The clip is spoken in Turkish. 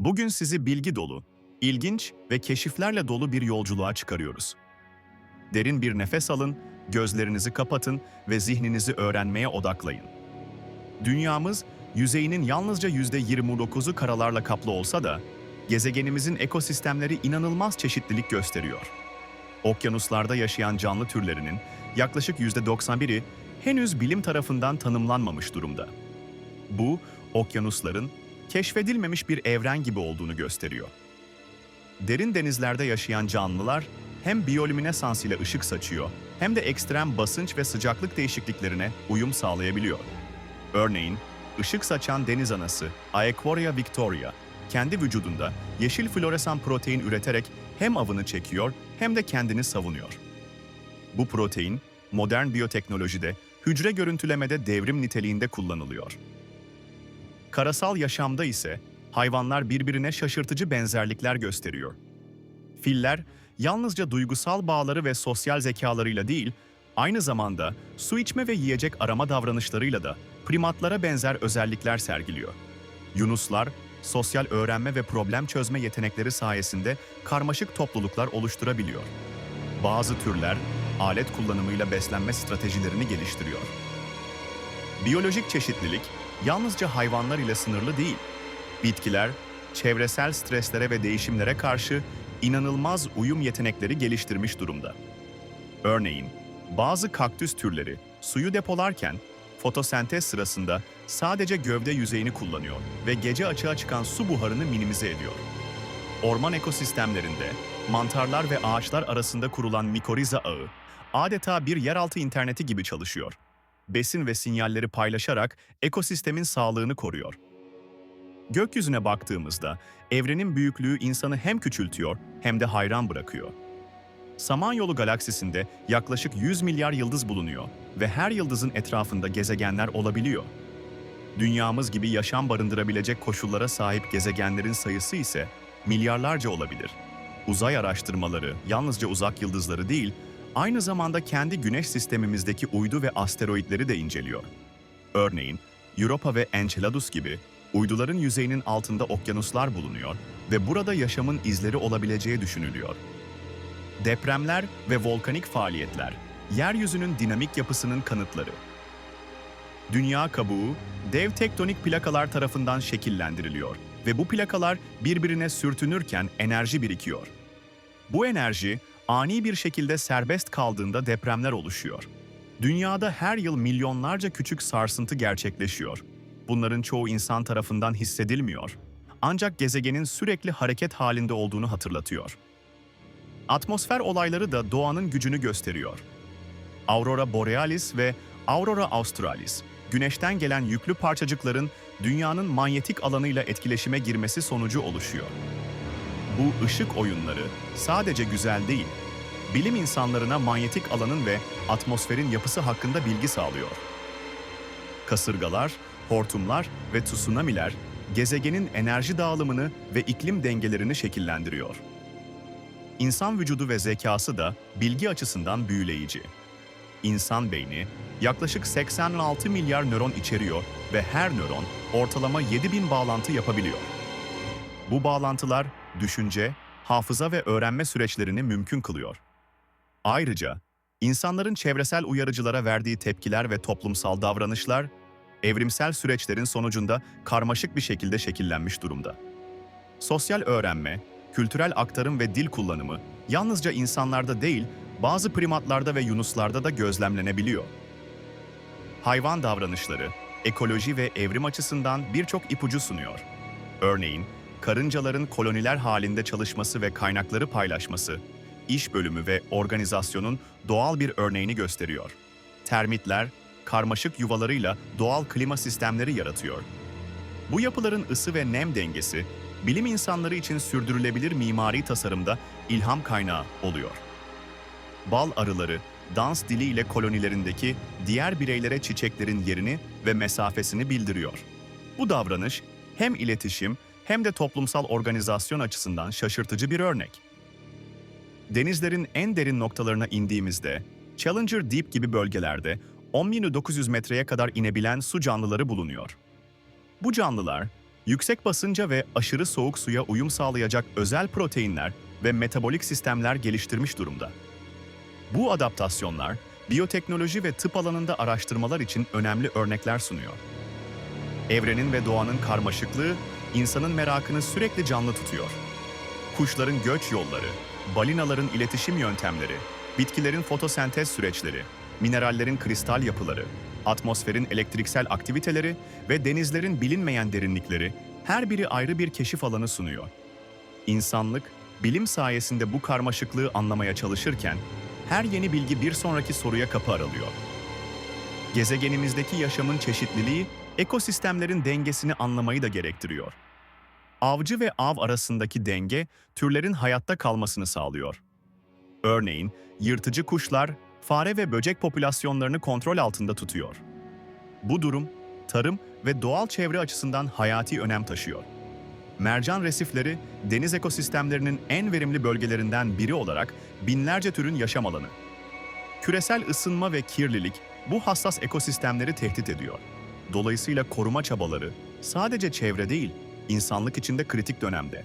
Bugün sizi bilgi dolu, ilginç ve keşiflerle dolu bir yolculuğa çıkarıyoruz. Derin bir nefes alın, gözlerinizi kapatın ve zihninizi öğrenmeye odaklayın. Dünyamız, yüzeyinin yalnızca %29'u karalarla kaplı olsa da, gezegenimizin ekosistemleri inanılmaz çeşitlilik gösteriyor. Okyanuslarda yaşayan canlı türlerinin yaklaşık %91'i henüz bilim tarafından tanımlanmamış durumda. Bu, okyanusların keşfedilmemiş bir evren gibi olduğunu gösteriyor. Derin denizlerde yaşayan canlılar hem biyolüminesans ile ışık saçıyor hem de ekstrem basınç ve sıcaklık değişikliklerine uyum sağlayabiliyor. Örneğin, ışık saçan deniz anası Aequorea victoria kendi vücudunda yeşil floresan protein üreterek hem avını çekiyor hem de kendini savunuyor. Bu protein, modern biyoteknolojide hücre görüntülemede devrim niteliğinde kullanılıyor. Karasal yaşamda ise hayvanlar birbirine şaşırtıcı benzerlikler gösteriyor. Filler yalnızca duygusal bağları ve sosyal zekalarıyla değil, aynı zamanda su içme ve yiyecek arama davranışlarıyla da primatlara benzer özellikler sergiliyor. Yunuslar, sosyal öğrenme ve problem çözme yetenekleri sayesinde karmaşık topluluklar oluşturabiliyor. Bazı türler alet kullanımıyla beslenme stratejilerini geliştiriyor. Biyolojik çeşitlilik yalnızca hayvanlar ile sınırlı değil. Bitkiler, çevresel streslere ve değişimlere karşı inanılmaz uyum yetenekleri geliştirmiş durumda. Örneğin, bazı kaktüs türleri suyu depolarken fotosentez sırasında sadece gövde yüzeyini kullanıyor ve gece açığa çıkan su buharını minimize ediyor. Orman ekosistemlerinde mantarlar ve ağaçlar arasında kurulan mikoriza ağı adeta bir yeraltı interneti gibi çalışıyor. Besin ve sinyalleri paylaşarak ekosistemin sağlığını koruyor. Gökyüzüne baktığımızda evrenin büyüklüğü insanı hem küçültüyor hem de hayran bırakıyor. Samanyolu galaksisinde yaklaşık 100 milyar yıldız bulunuyor ve her yıldızın etrafında gezegenler olabiliyor. Dünyamız gibi yaşam barındırabilecek koşullara sahip gezegenlerin sayısı ise milyarlarca olabilir. Uzay araştırmaları yalnızca uzak yıldızları değil, aynı zamanda kendi güneş sistemimizdeki uydu ve asteroitleri de inceliyor. Örneğin, Europa ve Enceladus gibi uyduların yüzeyinin altında okyanuslar bulunuyor ve burada yaşamın izleri olabileceği düşünülüyor. Depremler ve volkanik faaliyetler, yeryüzünün dinamik yapısının kanıtları. Dünya kabuğu, dev tektonik plakalar tarafından şekillendiriliyor ve bu plakalar birbirine sürtünürken enerji birikiyor. Bu enerji ani bir şekilde serbest kaldığında depremler oluşuyor. Dünyada her yıl milyonlarca küçük sarsıntı gerçekleşiyor. Bunların çoğu insan tarafından hissedilmiyor. Ancak gezegenin sürekli hareket halinde olduğunu hatırlatıyor. Atmosfer olayları da doğanın gücünü gösteriyor. Aurora Borealis ve Aurora Australis, güneşten gelen yüklü parçacıkların dünyanın manyetik alanıyla etkileşime girmesi sonucu oluşuyor. Bu ışık oyunları sadece güzel değil, bilim insanlarına manyetik alanın ve atmosferin yapısı hakkında bilgi sağlıyor. Kasırgalar, hortumlar ve tsunamiler gezegenin enerji dağılımını ve iklim dengelerini şekillendiriyor. İnsan vücudu ve zekası da bilgi açısından büyüleyici. İnsan beyni yaklaşık 86 milyar nöron içeriyor ve her nöron ortalama 7000 bağlantı yapabiliyor. Bu bağlantılar düşünce, hafıza ve öğrenme süreçlerini mümkün kılıyor. Ayrıca insanların çevresel uyarıcılara verdiği tepkiler ve toplumsal davranışlar evrimsel süreçlerin sonucunda karmaşık bir şekilde şekillenmiş durumda. Sosyal öğrenme, kültürel aktarım ve dil kullanımı yalnızca insanlarda değil, bazı primatlarda ve yunuslarda da gözlemlenebiliyor. Hayvan davranışları, ekoloji ve evrim açısından birçok ipucu sunuyor. Örneğin, karıncaların koloniler halinde çalışması ve kaynakları paylaşması, iş bölümü ve organizasyonun doğal bir örneğini gösteriyor. Termitler, karmaşık yuvalarıyla doğal klima sistemleri yaratıyor. Bu yapıların ısı ve nem dengesi, bilim insanları için sürdürülebilir mimari tasarımda ilham kaynağı oluyor. Bal arıları, dans diliyle kolonilerindeki diğer bireylere çiçeklerin yerini ve mesafesini bildiriyor. Bu davranış hem iletişim hem de toplumsal organizasyon açısından şaşırtıcı bir örnek. Denizlerin en derin noktalarına indiğimizde, Challenger Deep gibi bölgelerde 10.900 metreye kadar inebilen su canlıları bulunuyor. Bu canlılar, yüksek basınca ve aşırı soğuk suya uyum sağlayacak özel proteinler ve metabolik sistemler geliştirmiş durumda. Bu adaptasyonlar, biyoteknoloji ve tıp alanında araştırmalar için önemli örnekler sunuyor. Evrenin ve doğanın karmaşıklığı, insanın merakını sürekli canlı tutuyor. Kuşların göç yolları, balinaların iletişim yöntemleri, bitkilerin fotosentez süreçleri, minerallerin kristal yapıları, atmosferin elektriksel aktiviteleri ve denizlerin bilinmeyen derinlikleri her biri ayrı bir keşif alanı sunuyor. İnsanlık, bilim sayesinde bu karmaşıklığı anlamaya çalışırken, her yeni bilgi bir sonraki soruya kapı aralıyor. Gezegenimizdeki yaşamın çeşitliliği, ekosistemlerin dengesini anlamayı da gerektiriyor. Avcı ve av arasındaki denge, türlerin hayatta kalmasını sağlıyor. Örneğin, yırtıcı kuşlar, fare ve böcek popülasyonlarını kontrol altında tutuyor. Bu durum, tarım ve doğal çevre açısından hayati önem taşıyor. Mercan resifleri, deniz ekosistemlerinin en verimli bölgelerinden biri olarak binlerce türün yaşam alanı. Küresel ısınma ve kirlilik bu hassas ekosistemleri tehdit ediyor. Dolayısıyla koruma çabaları sadece çevre değil, insanlık için de kritik dönemde.